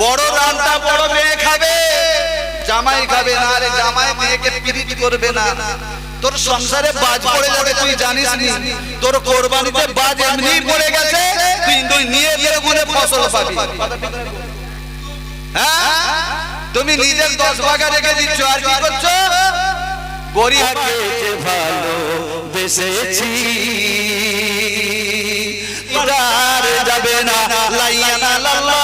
বড় রান্না বড় মেয়ে খাবে। জামাই খাবে না আরে জামাই, মেয়েকে পিরিত করবে না। তোর সংসারে বাজ পড়ে যাবে, তুই জানিস নি? তোর কোরবানিতে বাজ এমনি পড়ে গেছে, তুই তুই নিয়ে বের গুনে ফসল পাবি। হ্যাঁ? তুমি নিজের দশ ভাগা রেখে দিচ্ছ, আর কি করছ? গরিব আগে যে ভালো, বেসেছি। যাবে না লাইয়ানা লাল্লাহ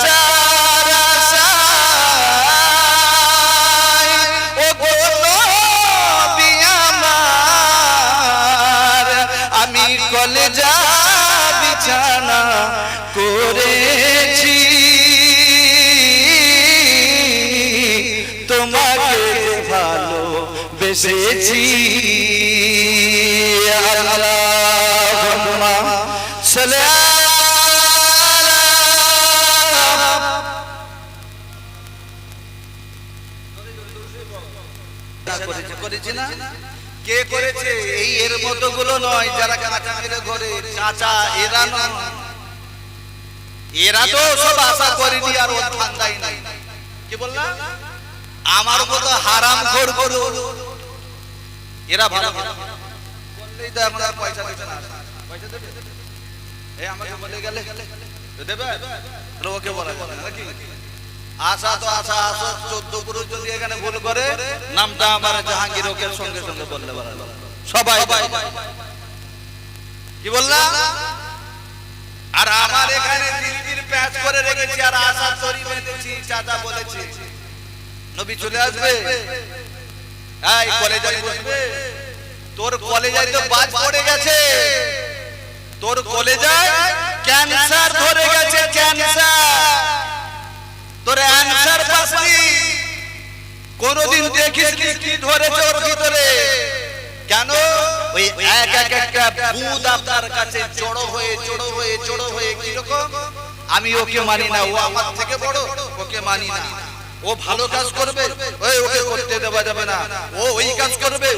না? কে করেছে? এই এর মতো গুলো নয়, যারা কাঁচা মেরে ঘরে। চাচা, এরা এরা তো সব আশা করেনি আর ঠান্ডাই নাই। কি বললা? আমার মতো হারাম খোর করু এরা ভালো। বললেই তো আমরা পয়সা দেবে না। পয়সা দেবে? এই আমাকে বলে গেলে। দেবে? ওকে বলা যাবে নাকি? আশা তো আশা আশা চোদ্দ পুরুষ যদি এখানে ভুল করে, নামটা আমার জাহাঙ্গীর ওকে সঙ্গে সঙ্গে বললে বলা। সবাই কি বললাম? আর আমার এখানে দিল্লির প্যাচ করে রেখেছি, আর আশা তরি বেঁধেছি চাচা বলেছে। নবী চলে আসবে। এই কলেজে বসবে। ধরে গেছে ক্যান্সার কোনদিন দেখিস কি ধরেছে ওর ভিতরে। কেন? ওই এক এক একটা বুদ আপনার কাছে জড়ো হয়ে জড়ো হয়ে জড়ো হয়ে কি রকম আমি ওকে মানি না, ও আমার থেকে বড়, ওকে মানি না। ও ভালো কাজ করবে, ওই ওকে করতে দেওয়া যাবে না। ও ওই কাজ করবে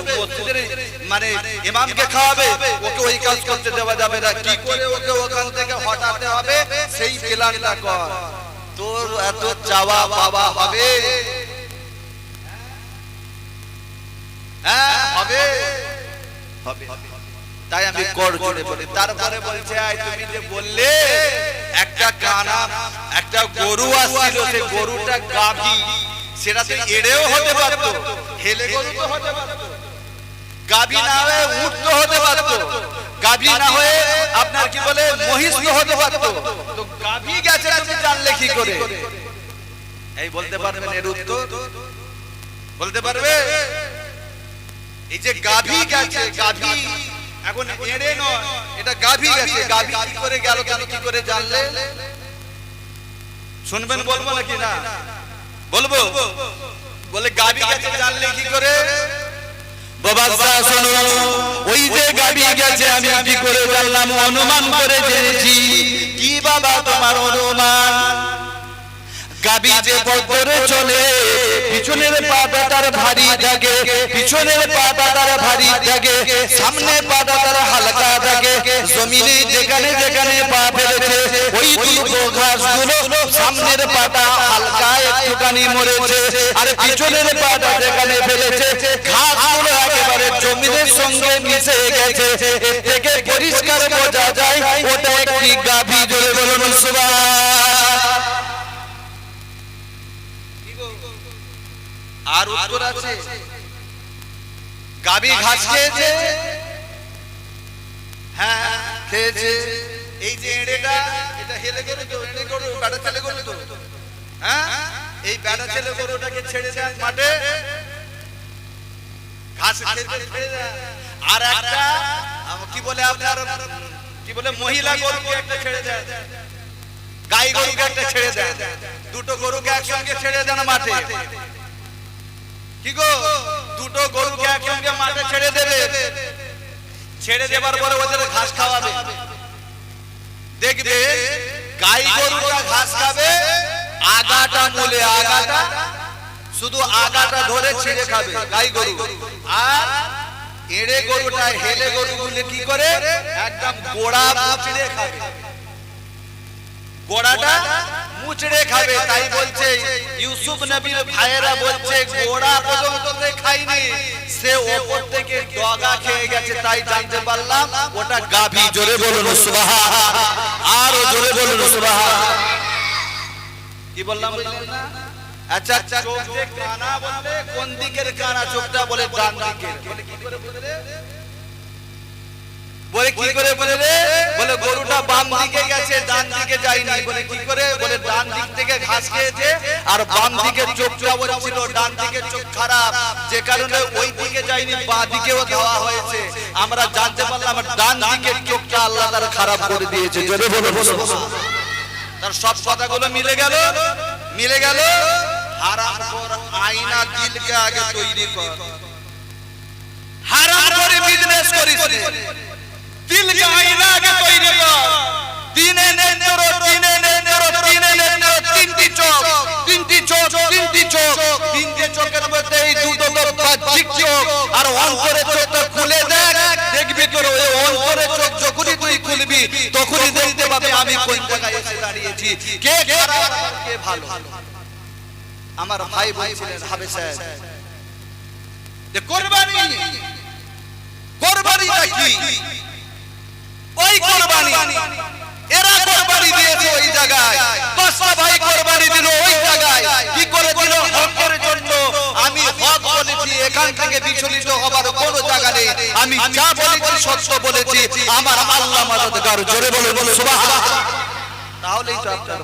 মানে ইমামকে খাওয়াবে, ওকে ওই কাজ করতে দেওয়া যাবে না। কি করে ওকে ওখান থেকে হটাতে হবে, সেই প্ল্যানটা কর। তোর এত চাওয়া পাওয়া হবে। হ্যাঁ হবে হবে। তাই আমি কর করে বলি। তারপরে বলছে আই তুমি যে বললে, একটা কানা, একটা গরু আসছিল, সে গরুটা গাভী। সেটা তো এড়েও হতে পারতো হেলে গরু তো হতে পারতো। গাভী না হয়ে উট তো হতে পারতো। গাভী না হয়ে আপনার কি বলে মহিষ তো হতে পারতো। তো গাভী গেছে তুমি জানলে কি করে? এই বলতে পারবেন এর উত্তর? বলতে পারবে? এই যে গাভী গেছে, গাভী এখন এড়ে নয়। এটা গাভী গেছে। গাভী কি করে গেল তুমি কি করে জানলে? শুনবেন বলব নাকি না? বলব। বলে গাভী গেছে জানলে কি করে? ওই যে গাড়ি গেছে আমি কি করে জানলাম? অনুমান করে জেনেছি। কি বাবা তোমার অনুমান? গাবি যে বদরে চলে পিছনের পাটা তার ভারী থাকে পিছনের পাটা তার ভারী থাকে সামনে পাটা তার হালকা থাকে জমিনে যেখানে যেখানে পা ফেলেছে ওই দুটো ঘাসগুলো সামনের পাটা হালকা একটুখানি মরেছে আর পিছনের পাটা যেখানে ফেলেছে ঘাসগুলো একেবারে জমিনের সঙ্গে মিশে গেছে এর থেকে পরিষ্কার বোঝা যায় ওটা একটি গাভী জোরে বলুন আর উত্তর আছে। গাবি ঘাস খেয়েছে? হ্যাঁ খেয়েছে। এই যে এড়েটা এটা হেলে গরু তো এড়ে গরু বেটা ছেলে গরু তো। হ্যাঁ? এই বেটা ছেলে গরুটাকে ছেড়ে দেন মাঠে। ঘাস খেতে আর একটা আম- কি বলে আপনার কি বলে মহিলা গরুকে একটা ছেড়ে দেন। গাই গরুকে একটা ছেড়ে দেন। দুটো গরুকে একসঙ্গে ছেড়ে দেন মাঠে। কি দুটো গরুকে একসঙ্গে মাঠে ছেড়ে দেবে? ছেড়ে দেবার পরে ওদের ঘাস খাওয়াবে। দেখবে গাই গরুটা আগাটা মূলে আগাটা, শুধু আগাটা ধরে ছিঁড়ে খাবে গাই গরু। আর এড়ে গরুটা, হেলে গরুগুলো কি করে? একদম গোড়া মুচড়ে খাবে। গোড়াটা মুচড়ে খাবে তাই বলছে ইউসুফ নবীর ভাইয়েরা বলছে গোড়া পর্যন্ত খাইনি সে ওপর থেকে ডগা খেয়ে গেছে তাই জানতে পারলাম ওটা গাভী। জোরে বলুন সুবহান। আর জোরে বলুন সুবহান। কি বললাম বুঝলেন না? আচ্ছা আচ্ছা চোখ কানা বললে কোন দিকের কানা? চোখটা বলে ডান দিকের। বলে কি করে বলে রে? বলে কি করে বলে রে বলে গরুটা বাম দিকে গেছে, ডান দিকে যায়নি। বলে কি করে? বলে ডান দিক থেকে ঘাস খেয়েছে আর বাম দিকে চোখটা বলছিল ডান দিকে চোখ খারাপ। যে কারণে ওই দিকে যায়নি, বা দিকেও দেওয়া হয়েছে। আমরা জানতে পারলাম, ডান দিকের চোখটা আল্লাহ তার খারাপ করে দিয়েছে। জোরে বলুন সুবহান তার সব কথাগুলো মিলে গেল মিলে গেল। হারাম কর আয়না দিলকে আগে তৈরি কর। হারাম করে বিজনেস করিস নে। দিলকে আয়না আগে তৈরি কর। দিনে নেন্দ্র দিনে নেন্দ্র তিনটি চোখ তিনটি চোখ তিনটি চোখ। তিনটে চোখের মধ্যে এই দুটো তোর বাহ্যিক চোখ। আর অন্তরের চোখটা খুলে দেখ, দেখবি তোর ওই অন্তরের চোখ যখনই তুই খুলবি, তখনই দেখতে পাবি আমি কোন জায়গায় এসে দাঁড়িয়েছি। কে খারাপ কে ভালো? আমার ভাই বলছিলেন হাবে সাহেব, যে কোরবানি, কোরবানিটা কি? ওই কোরবানি। এরা কোরবানি দিয়েছে ওই জায়গায়। দশটা ভাই কোরবানি দিল ওই জায়গায়। কি করে দিল? হকের জন্য আমি হক বলেছি, এখান থেকে বিচলিত হবার কোনো জায়গা নেই। আমি যা বলেছি, সত্য বলেছি। আমার আল্লাহ মাদতগার জোরে বলে বলে সুবহান তাহলেই তো আপনার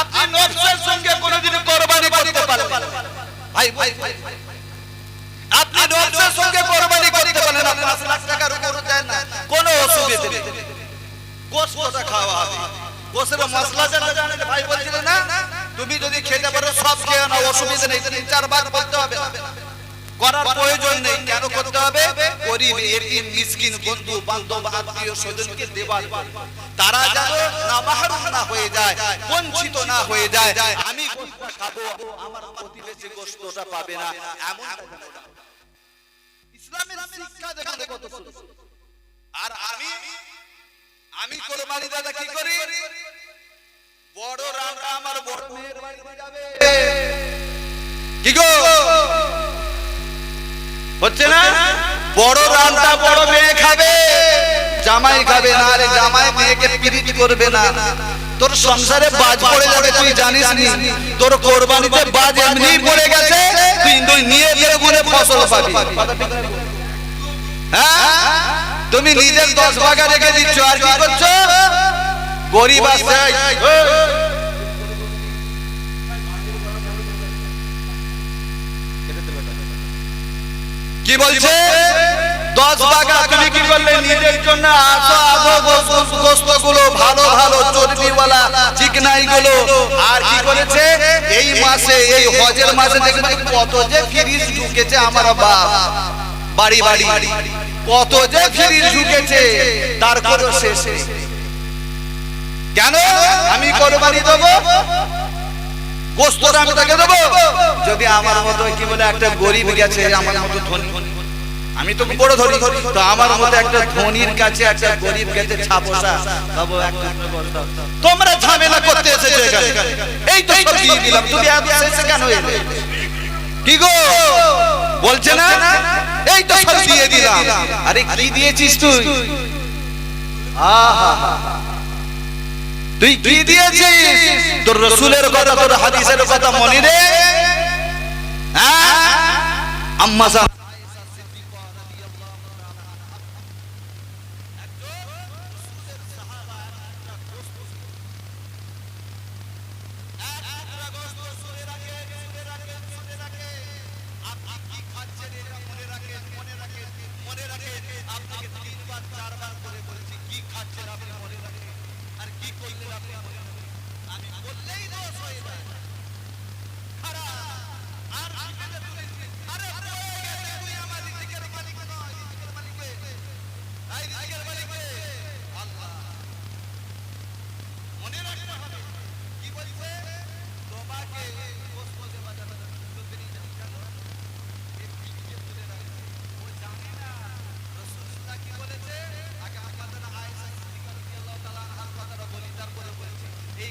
আপনি নফসের সঙ্গে কোনোদিন কোরবানি করতে পারবেন ভাই ভাই। আপনি নফসের সঙ্গে কোরবানি করতে পারেন না পাঁচ লাখ টাকার উপর দেন না। কোনো অসুবিধা নেই। গোশতটা খাওয়া হবে। গোশের মশলা জানা জানেন ভাই বলছিল না তুমি যদি খেতে পারো সব খেয়ে না অসুবিধা নেই। তিন চার ভাগ করতে হবে না। করার প্রয়োজন নেই। কেন করতে হবে? গরিব এতিম মিসকিন বন্ধু বান্ধব আত্মীয় স্বজনকে দেবার তারা যেন না মাহরুম না হয়ে যায় বঞ্চিত না হয়ে যায়। আমি গোশত খাব আমার প্রতিবেশী গোশতটা পাবে না। এমন ইসলামের শিক্ষা দেখেন কত। আর আমি আমি কোরবানি দাদা কি করি? বড় রান্না আমার বড় যাবে। কি গো? হচ্ছে না? বড় রান্না বড় মেয়ে খাবে, জামাই খাবে, না আরে জামাই মেয়েকে পিরিত করবে না। তোর সংসারে বাজ পড়ে যাবে, তুই জানিস নি? তোর কোরবানিতে বাজ এমনি পড়ে গেছে, তুই তুই নিয়ে গিয়ে গুনে ফসল পাবি। হ্যাঁ? তুমি নিজের দশ ভাগা রেখে দিচ্ছ, আর কি করছ? গরিব আছে। কি বলছে? দশ বাগা তুমি কি করলে নিজের জন্য আসো আসো গোস্তগুলো ভালো ভালো চর্বিওয়ালা চিকনাই গুলো আর কি করেছে? এই মাসে এই হজের মাসে দেখবেন কত যে ফিরিজ ঢুকেছে আমার বাপ। বাড়ি বাড়ি কত যে ফিরিজ ঢুকেছে। তার কোনো শেষ কেন? আমি কোরবানি দেবো? গোস্তটা আমি তাকে দেবো? যদি আমার মতো কি বলে একটা গরিব গেছে আমার মতো ধনী। আমি তো বড় ধনী তো আমার মতো একটা ধনীর কাছে, একটা গরিব গেছে ছাপোসা। বাবু বস্তা। তোমরা ঝামেলা করতে এসেছ এখানে। এই তো সব দিয়ে দিলাম। তুমি এত শেষে কেন এলে? কি গো? বলছে না? এই তো সব দিয়ে দিলাম। আরে কি দিয়েছিস তুই? আহা। তুই কি দিয়েছিস? তোর রসুলের কথা, তোর হাদিসের কথা মনে রে? হ্যাঁ? আম্মা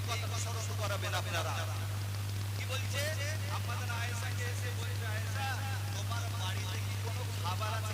কথাটা স্মরণ করাবেন আপনারা। কি বলছে? আপনাদের আয়েশাকে এসে বলছে, আয়েশা, তোমার বাড়িতে কি কোনো খাবার আছে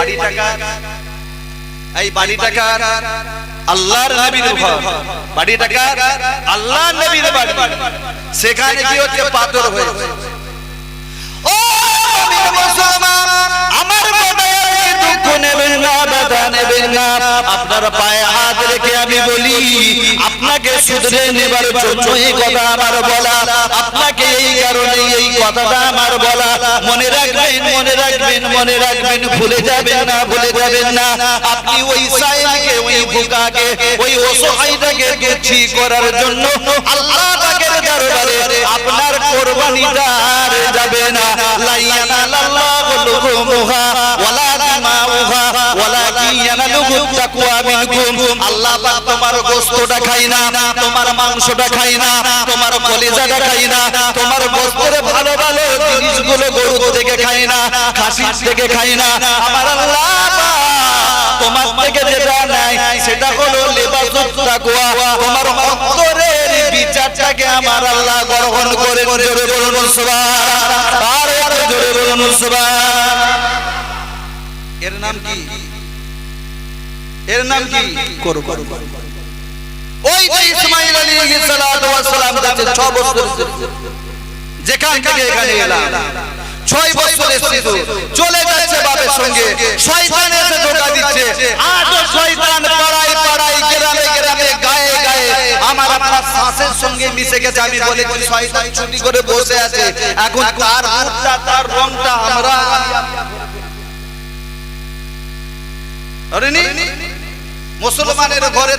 বাড়ি টাকা। এই বাড়িটাকা আল্লাহর নবীর ঘর। বাড়িটাকা আল্লাহর নবীর বাড়ি। সেখানে কি হচ্ছে পাথর হয়েছে। না নেবেন না। আপনার পায়ে হাত রেখে আমি বলি, আপনাকে শুধরে নেবার জন্য কথা আমার বলা, আপনাকে এই কারণে এই কথাটা আমার বলা। মনে রাখবেন মনে রাখবেন মনে রাখবেন, ভুলে যাবেন না, ভুলে যাবেন না। আপনি ওই সাইনকে, ওই ভুকাকে ওই অসহায়টাকে গেছি করার জন্য আল্লাহ পাকের দরবারে আপনার কোরবানিটা আর যাবে না। লাইয়ানা লাল্লাহু লুকুমুহা ওয়ালা তোমার গোশতটা খাই না, তোমার মাংসটা খাই না, তোমার কলিজাটা খাই না, তোমার গোশতের ভালো ভালো জিনিসগুলো গরু খাই না, খাসির থেকে খাই না। আমার তোমার থেকে সেটা হলো তোমার অন্তরের বিচারটাকে আমার আল্লাহ গ্রহণ করে জোরে বলুন সুবহান আর এর নাম কি? এর নাম কি? করো করো ওই যে ইসমাইল আলাইহিস সালাতু ওয়াস সালাম যাচ্ছে 6 বছর যেখান থেকে এখানে এলাম। ছয় বছর এসেছিল চলে যাচ্ছে বাপের সঙ্গে। শয়তান এসে ধোকা দিচ্ছে। আজও শয়তান পাড়ায় পাড়ায় গ্রামে গ্রামে গায়ে গায়ে। আমার আপনার শ্বাসের সঙ্গে মিশে গেছে। আমি বলেছি শয়তান ছুটি করে বসে আছে? এখন তার রূপটা তার রংটা আমরা আরে নি? মুসলমানের ঘরে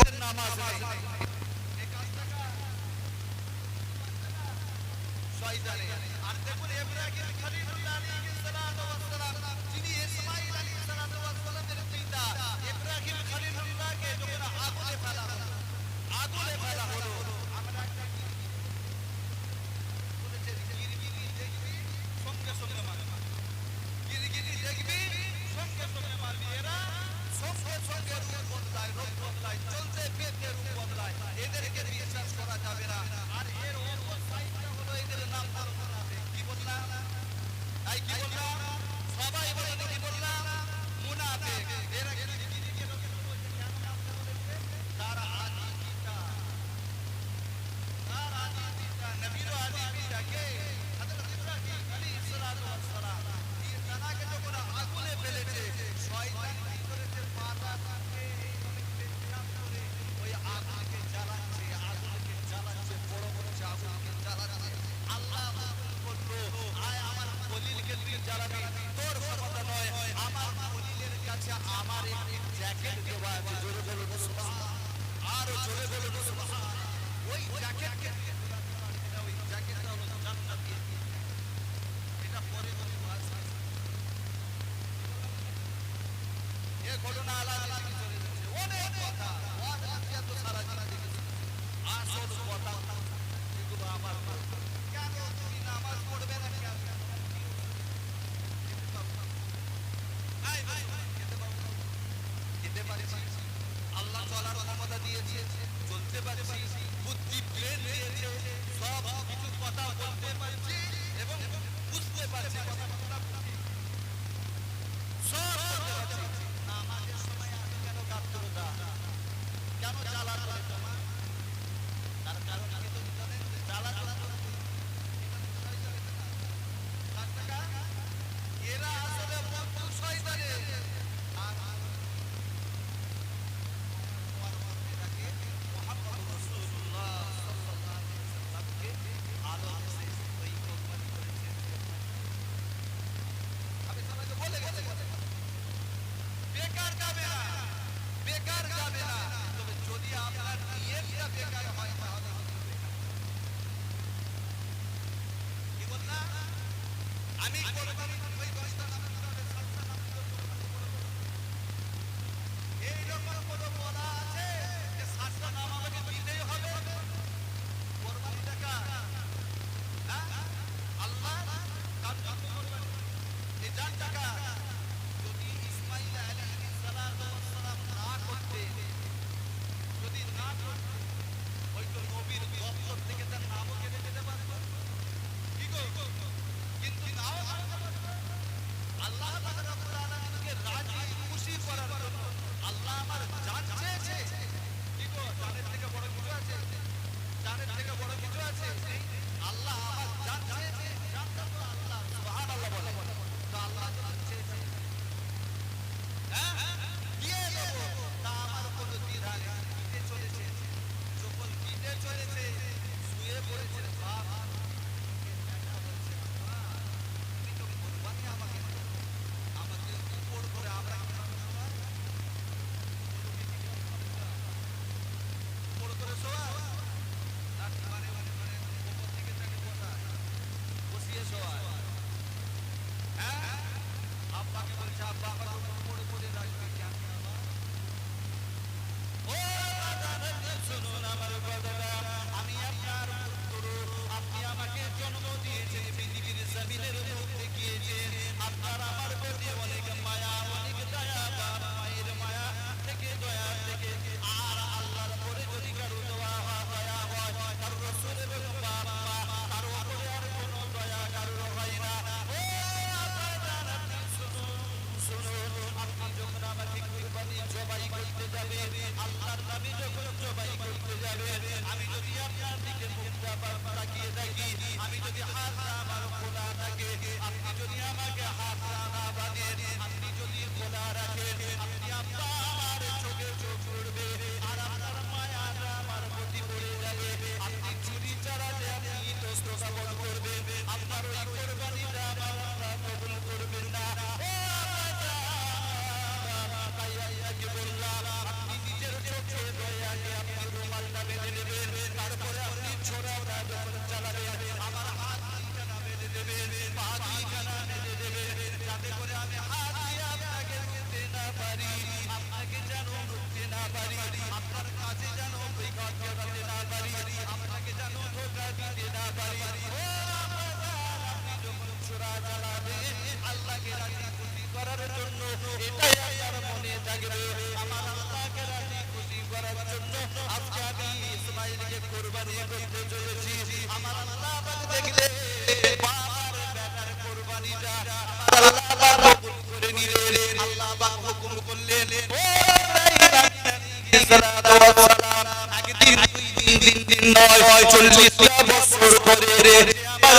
চল্লিশ বছর পরে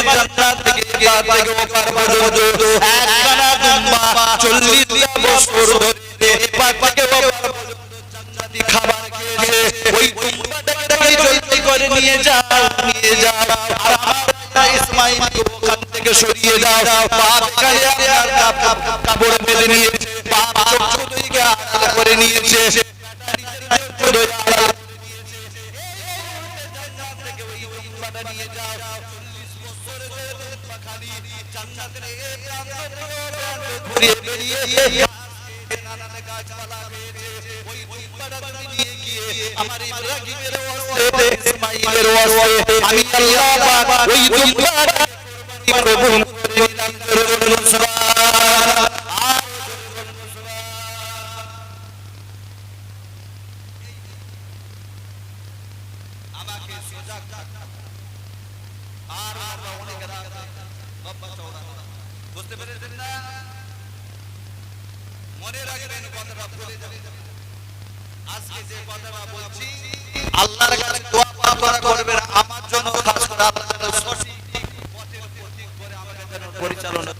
জান্নাত থেকে পার থেকে ওপার পর্যন্ত একখানা উম্মাহ চল্লিশ বছর ধরে পার থেকে ওপার জান্নাতি খাবার খেয়ে ওই উম্মাহটাকে জলদি করে নিয়ে যাও নিয়ে যাও, আর আমার ইসমাঈলকে ওখান থেকে সরিয়ে দাও পাপ কালে আপনার কাপড় মেলে নিয়েছে পাপ চোখ থেকে আড়াল করে নিয়েছে ঘুরে বেরিয়ে আমার ইব্রাহিমের ওয়াসে ইসমাঈলের ওয়াসে আমি আল্লাহ পাক ওই দুম্বা কোরবানি করব পরিচালনা